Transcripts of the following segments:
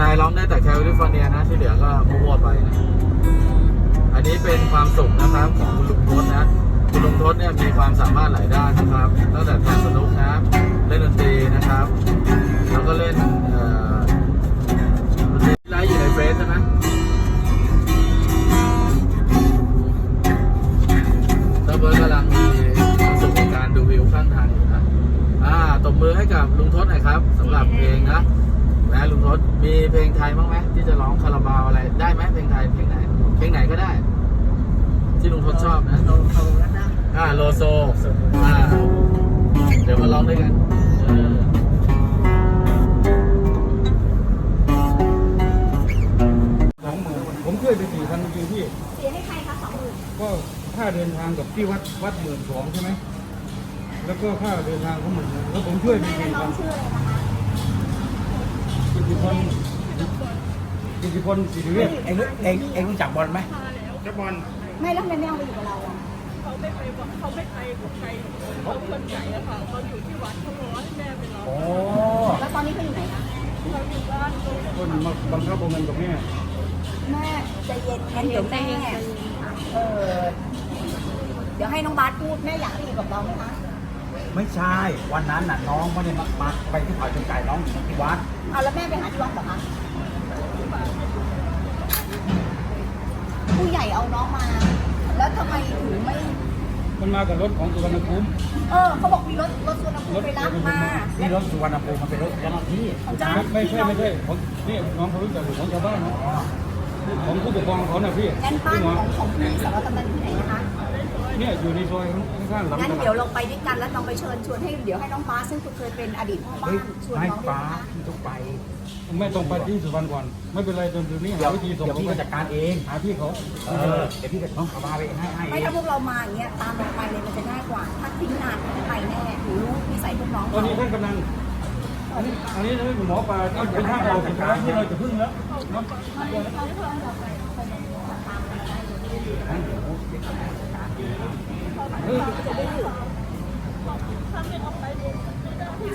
นายร้องได้แต่แคลิฟอร์เนียนะที่เหลือก็มั่วๆไปนะอันนี้เป็นความสุขนะครับของคุณลุงทศนะคุณลุงทศเนี่ยมีความสามารถหลายด้านนะครับตั้งแต่แทงสนุกนะเล่นดนตรีนะครับ แล้วก็เล่นเอ่อไลฟ์อยู่ในเฟซใช่ไหมแล้วเบิร์ดกำลังมีความสุขกับการดูวิวข้างทางอยู่นะอ่าตบมือให้กับลุงทศหน่อยครับสำหรับเพลงนะ นะลุงทศมีเพลงไทยบ้างไหมที่จะร้องคาราบาวอะไรได้ไหมเพลงไทยเพลงไหน เพลงไหนก็ได้ ที่ลุงทศชอบนะอ่าโลโซอ่าเดี๋ยวมาร้องด้วยกันเออสองหมื่นผมช่วยไปสี่พันจริงๆพี่เสียให้ใครคะสองหมื่นก็ค่าเดินทางกับที่วัดวัดหมื่นสองใช่ไหมแล้วก็ค่าเดินทางเขาหมื่นหนึ่งแล้วผมช่วยไปแม่สี่น้พัองน ชื่ออะไรนะคะ กิติพลกิติพลสิริเวชเองรู้เองเองรู้จักบอลไหมเจ้าบอลไม่แล้วทำไมไม่เอามาอยู่กับเราอะเขาไม่ไปวัดเขาไม่ไปกับใครเขาคนใหญ่อะค่ะเขาอยู่ที่วัดเขาบอกว่าให้แม่ไปรับโอ้แล้วตอนนี้เขาอยู่ไหนคะเขาอยู่บ้านเขาคนมาบังคับเอาเงินกับแม่แม่ใจเย็นงั้นเดี๋ยวแม่เออเดี๋ยวให้น้องบาสพูดแม่อยากให้อยู่กับเราไหมคะ ไม่ใช่ วันนั้นน่ะน้องไม่ได้มามาไปที่เขาชนไก่น้องอยู่ที่วัด เอาแล้วแม่ไปหาที่วัดเหรอคะ ผู้ใหญ่เอาน้องมา แล้วทำไมถึงไม่ มันมากับรถของสุวรรณภูมิเออเขาบอกมีรถรถส่วนภูมิไปรับมานี่รถสุวรรณภูมิมันเป็นรถเจ้าหน้าที่ของเจ้าหไม่น้าไม่ที่ใช่ไม่ใช่ผมนี่น้องเขารู้จักอยู่ของชาวบ้านนะของผู้ปกครองเขาน่ะพี่งั้นบ้านพี่หมของของพี่สารวัตรกำนันที่ไหนนะคะ เนี่ยอยู่ในซอยข้างๆหลังงั้นตลาเดี๋ยวดเราไปด้วยกันแล้วน้องไปเชิญชวนให้เดี๋ยวให้น้องฟ้าซึ่งเคยเป็นอดีตพ่อบ้าเฮ้ยนชวนให้น้องด้วยฟ้านะคะที่ต้องไป ไม่ต้องไปที่สุวรรณก่อน ไม่เป็นไรจนถึงนี้เดี๋หายววิธีส่งเดี๋ยวเขาพี่ไปจะจัดการเองหาพี่เขาเออเดี๋ยวพี่จะต้องเอามาไปให้ให้ไม่ถ้าพวกเรามาอย่างเงี้ยตามเราไปเลยมันจะง่ายกว่า ถ้าทิ้งนานไปแน่หนูรู้นิสัยพวกน้องตอนเขานี้ท่านกำลัง อันนี้อันนี้ท่านหมอปลาต้องเป็นท่าเราสุดท้ายที่เราจะพึ่งแล้วเนาะ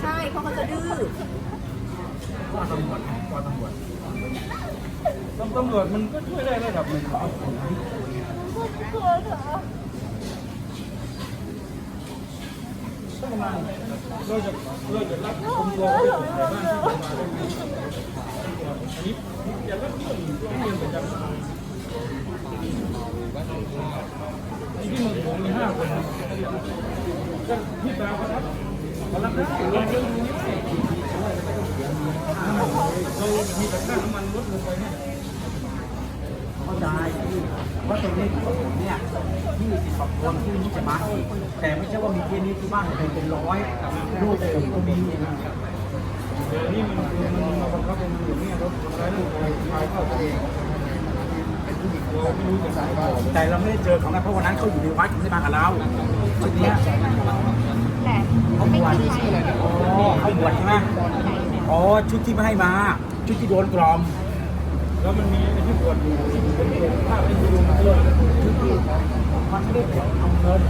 ใช่เพราะเขาจะดื้อก็ตำรวจก็ตำรวจตำรวจมันก็ช่วยได้ระดับหนึ่งครับเราจะเราจะรับคุมตัวไว้ในบ้านที่มาอันนี้อย่ารับเรื่องเรื่องประจำที่เมืองหลวงมีห้าคนก็พี่ตาเขารับเขารับได้เราเรื่องนี้เรามีแต่ค่าน้ำมันลดลงไปเนี่ยเข้าใจว่าตรงนี้ของผมเนี่ยที่สิบกว่าคนคนที่นี่จะมาอีกแต่ไม่ใช่ว่ามีที่นี้ที่บ้านเป็นเป็นร้อยลูกผมก็มีเดี๋ยวนี้มันมันมาบังคับเป็นอย่างนี้ครับทำร้ายลูกชายเข้าตัวเองเป็น ผู้หญิงเราไม่รู้จะใส่เปล่าแต่เราไม่ได้เจอเขานะเพราะวันนั้นเขาอยู่ในวัดเขาไม่ได้มากับเราชุดเนี้ยแต่เขาบวชอ๋อเขาบวชใช่ไหมอ๋อชุดที่ไม่ให้มา ชุดที่โดนกลอม แล้วมันมีไอ้ที่ปวดอยู่เป็นเป็นภาพที่ดูมาด้วยชุดที่มันไม่ได้ผลเอาเงิน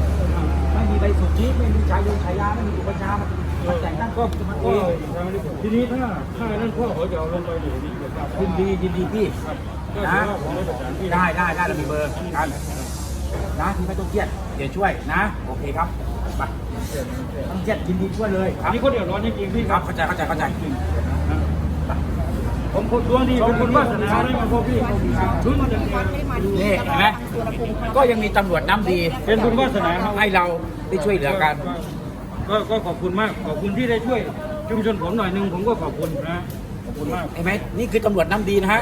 ไม่มีใบสุทธิไม่มีชายโยงชายาไม่มีอุปชฌาย์มันแต่งตั้งก็มันเอก็งทำไม่ได้ผลทีนี้ถ้าถ้านั่นพ่อเขาจะเอาลงไปอยู่ที่เกิดการยินดียินดีพี่ ครับก็ถือว่าผมได้ประสานพี่ได้ได้ได้เรามีเบอร์กันนะที่ไม่ต้องเครียดเดี๋ยวช่วยนะ โอเคครับไปต้องเครียดยินดีช่วยเลยคอัรันบนี้เขาเดือดร้อนจริงๆพี่คครัรับบเข้าใจเข้าใจเข้าใจผมคนดวงดีเป็นคนวาสนาได้มาพบพี่ถึงจะวัดได้มาดูนี่เห็นไหมตัวละภูมิก็ยังมีตำรวจน้ำดี เป็นบุญวาสนาครับให้เราได้ช่วยเหลือกัน ก็ก็ขอบคุณมากขอบคุณที่ได้ช่วยชุมชนผมหน่อยหนึงผมก็ขอบคุณนะขอบคุณมากเห็นไหมนี่คือตำรวจน้ำดีนะฮะ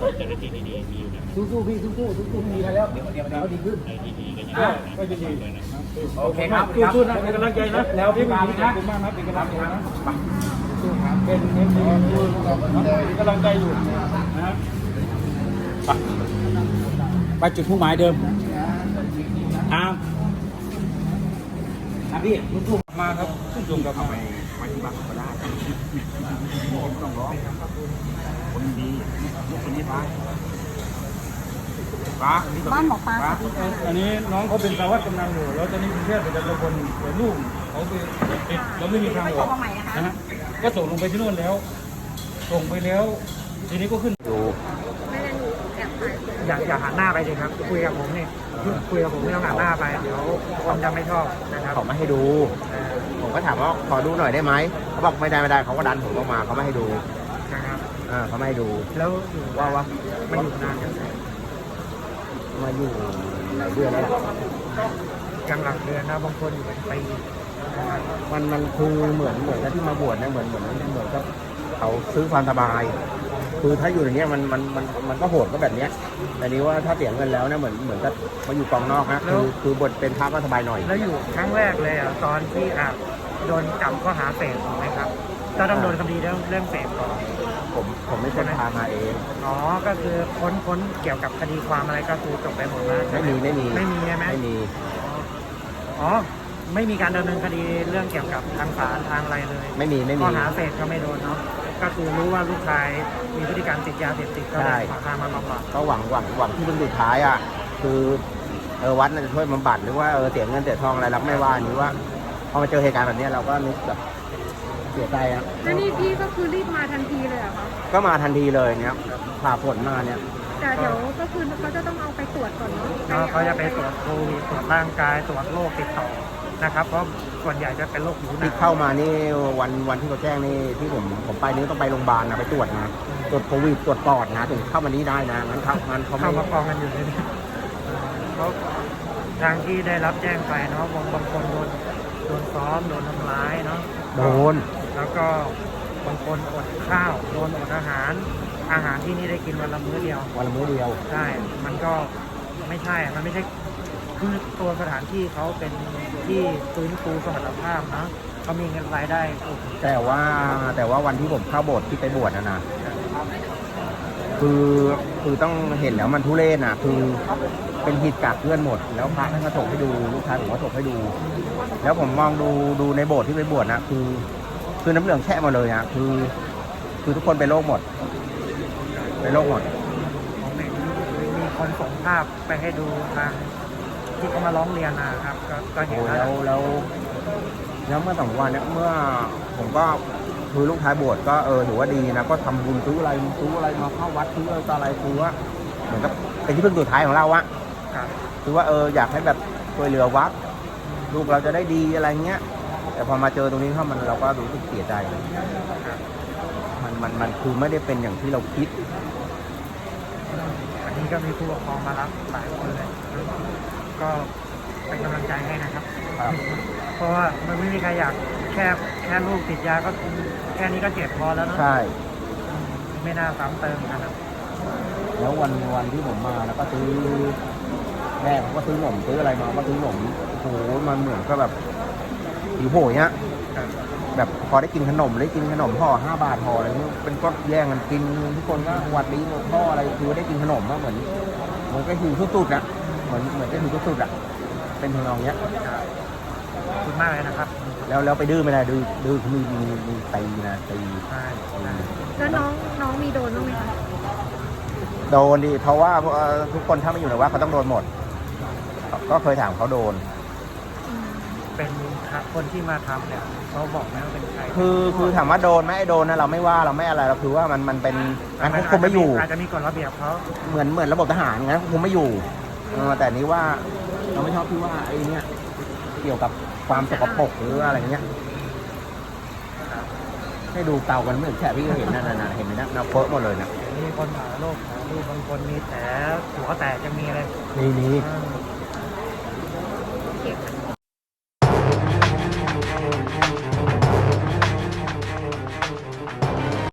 สู้ๆพี่สู้ๆสู้ๆมีอะไรแล้วเดี๋ยวเดี๋ยวเดี๋ยวดีขึ้นก็นะก็จะดีโอเคครับสู้ๆนะเป็นกำลังใจนะแล้วพี่มาขไหมอบนะคุณมากนะเป็นกำลังใจนะไปเป็นเอ็มดีเป็นกำลังใจอยู่นะไปไปจุดมุ่งหมายเดิมอามอะพี่ลูกๆมาครับขึ้นชมกับมาไปที่บ้านก็ได้ต้องร้องคนดีลูกคนนี้ป้าป้าบ้านหมอปลาป้าอันนี้น้องเขาเป็นสารวัตรกำนันอยู่แล้วตอนนี้กรุงเทพเป็นตำบลแต่ลูกเขาไปติดแล้วไม่มีทางไปอส่องกมาใหม่นะคะนะฮะก็ส่งลงไปที่นู่นแล้ว ส่งไปแล้ว ทีนี้ก็ขึ้นอย่าอย่าหันหน้าไปสิครับคุยกับผมนี่คุยกับผมไม่ต้องหันหน้าไปเดี๋ยวผมจะไม่ชอบนะครับเขาไม่ให้ดู ผมก็ถามว่าขอดูหน่อยได้ไหมเขาบอกไม่ได้ไม่ได้เขาก็ดันผมออกมาเขาไม่ให้ดูนะครับอ่าเขาไม่ให้ดู แล้วอยู่ว่าว่ามาอยู่นานยังมาอยู่หลายเดือนแล้วกลางหลักเดือนนะบางคนอยู่เป็นปีนะครับมันมันคือเหมือนเหมือนกับที่มาบวชนะเหมือนเหมือนเหมือนกับเขาซื้อความสบาย คือถ้าอยู่อย่างเงี้ยมันมันมันมันก็โหดก็แบบเนี้ยแต่นี้ว่าถ้าเสียเงินแล้วเนี่ยเหมือนเหมือนกับมาอยู่กองนอกนะคือคือบทเป็นพระก็สบายหน่อย แล้วอยู่ครั้งแรกเลยอะตอนที่อะโดนจับข้อหาเสพถูกไหมครับก็ต้องโดนคดีเรื่องเรื่องเสพก่อนผมผมไม่เคยพามาเอง อ๋อก็คือค้นค้นเกี่ยวกับคดีความอะไรก็คือจบไปหมดแล้วใช่ไม่หมีไม่มีไม่มีใช่ไหมไม่มีอ๋อไม่มีการดำเนินคดีเรื่องเกี่ยวกับทางศาลทางอะไรเลยไม่มีไม่ข้มีอหาเสพก็ไม่โดนเนาะ ก็คือรู้ว่าลูกชายมีพฤติกรรมติดยาเสพติดก็เลยใช่ขอทางมาบำบัดก็หวังหวังหวังที่เป็นสุดท้ายอะคือเออวัดน่าจะช่วยบำบัดหรือว่าเออเสียเงินเสียทองอะไรเราก็ไม่ว่านี้ว่าพอมาเจอเหตุการณ์แบบเนี้ยเราก็นึกแบบเสียใจอะแล้วนี่พี่ก็คือรีบมาทันทีเลยเหรอคะก็มาทันทีเลยเนี่ยผ่าผลมาเนี่ย แต่เดี๋ยวก็คือเขาจะต้องเอาไปตรวจก่อนเนาะเนาะเขาจะไปตรวจโควิดตรวจร่างกายตรวจโรคติดต่อ นะครับเพราะส่วนใหญ่จะเป็นโรคผิวหนัที่ง เข้ามานี่วันวันที่เขาแจ้งนี่ที่ผมผมไปนี่ต้องไปโรงพยาบาลนะไปตรวจนะตรวจโควิดตรวจปอดนะถึงเข้ามานี่ได้นะงั้นเขางั้นเขาไม่เข้ามากองกันอยู่เลยเนี่ยเขาทางที่ได้รับแจ้งไปเนาะบางบางคนโดนโดนซ้อมโดนทำร้ายเนาะโดนแล้วก็บางคนอดข้าวโดนอดอาหาร อาหารที่นี่ได้กินวันละมื้อเดียววันละมื้อเดียว ใช่มันก็ไม่ใช่ มันไม่ใช่ คือตัวสถานที่เขาเป็นที่ฟื้นฟูสมรรถภาพนะเขามีเงินรายได้สูงแต่ว่าแต่ว่าวันที่ผมเข้าโบสถ์ที่ไปบวชนะนะคือคือต้องเห็นแล้วมันทุเรศนะคือเป็นหิดกากเพื่อนหมด แล้วพระท่านก็ถกให้ดูลูกชายผมก็ถกให้ดู แล้วผมมองดูดูในโบสถ์ที่ไปบวชนะคือ คือน้ำเหลืองแช่มาเลยนะคือ คือทุกคนเป็นโรคหมดเป็นโรคหมด ผมเห็นมีคนส่งภาพไปให้ดูทาง ที่เขามาร้องเรียนนะครับก็ก็เห็นโอ้แล้แล้ววแล้วแล้วเมื่อสองวันเนี่ยเมื่อผมก็คือลูกชายบวชก็เออถือว่าดีนะก็ทำบุญซื้ออะไรซื้ออะไรมาเข้าวัดซื้ออะไรต่ออะไรคือว่าเหมือนกับเป็นที่พึ่งสุดท้ายของเราอะครับคือว่าเอออยากให้แบบช่วยเหลือวัด ลูกเราจะได้ดีอะไรเงี้ย แต่พอมาเจอตรงนี้เข้ามันเราก็รู้สึกเสียใจครับมันมันมันคือไม่ได้เป็นอย่างที่เราคิดวันนี้ก็มีผู้ปกครองมารับหลายคนเลย ก็เป็นกำลังใจให้นะครับ ครับเพราะว่ามันไม่มีใครอยากแค่แค่ลูกติดยาก็แค่นี้ก็เจ็บพอแล้วเนอะใช่อืมไม่น่าซ้ำเติมกันนะแล้ววันวันที่ผมมาแล้วก็ซื้อแม่เขาก็ซื้อขนมซื้ออะไรมาก็ซื้อขนมโอ้โหมันเหมือนก็แบบหิวโหยเนี้ย ครับแบบพอได้กินขนมได้กินขนมห่อห้าบาทห่ออะไรเงี้ยเป็นก็แย่งกันกินทุกคนก็หวัดดีหมดพ่ออะไรคือได้กินขนมก็เหมือนเหมือนก็หิวสุดๆอะ เหมือนเหมือนก็หิวสุดๆอะเป็นทำนองเนี้ย ขอบคุณมากเลยนะครับแล้วแล้วไปดื้อไม่ได้ดื้อดื้อเขามีมีมีตีนะตีใช่ใช่แล้วน้องน้องมีโดนบ้างไหมคะโดนดิเพราะว่าเอ่อทุกคนถ้ามาอยู่ในวัดเขาต้องโดนหมด ก็เคยถามเขาโดนเป็นคนที่มาทำเนี่ยเขาบอกไหมว่าเป็นใครคือคือถามว่าโดนไหมไอ้โดนนะเราไม่ว่าเราไม่อะไรเราคือว่ามันมันเป็นมันควบคุมไม่อยู่ อาจจะมีกฎระเบียบเขาเหมือนเหมือนระบบทหารงั้นควบคุมไม่อยู่ เออแต่นี้ว่าเราไม่ชอบที่ว่าไอ้เนี้ยเกี่ยวกับความสกปรกหรืออะไรเงี้ยให้ดูเตากันเหมือนแค่พี่ก็เห็นนั่นน่ะเห็นไหมนะนาเฟอะหมดเลยนะมีคนหาโรคหาลูกบางคนมีแผลหัวแตกยังมีเลยนี่นี่เออ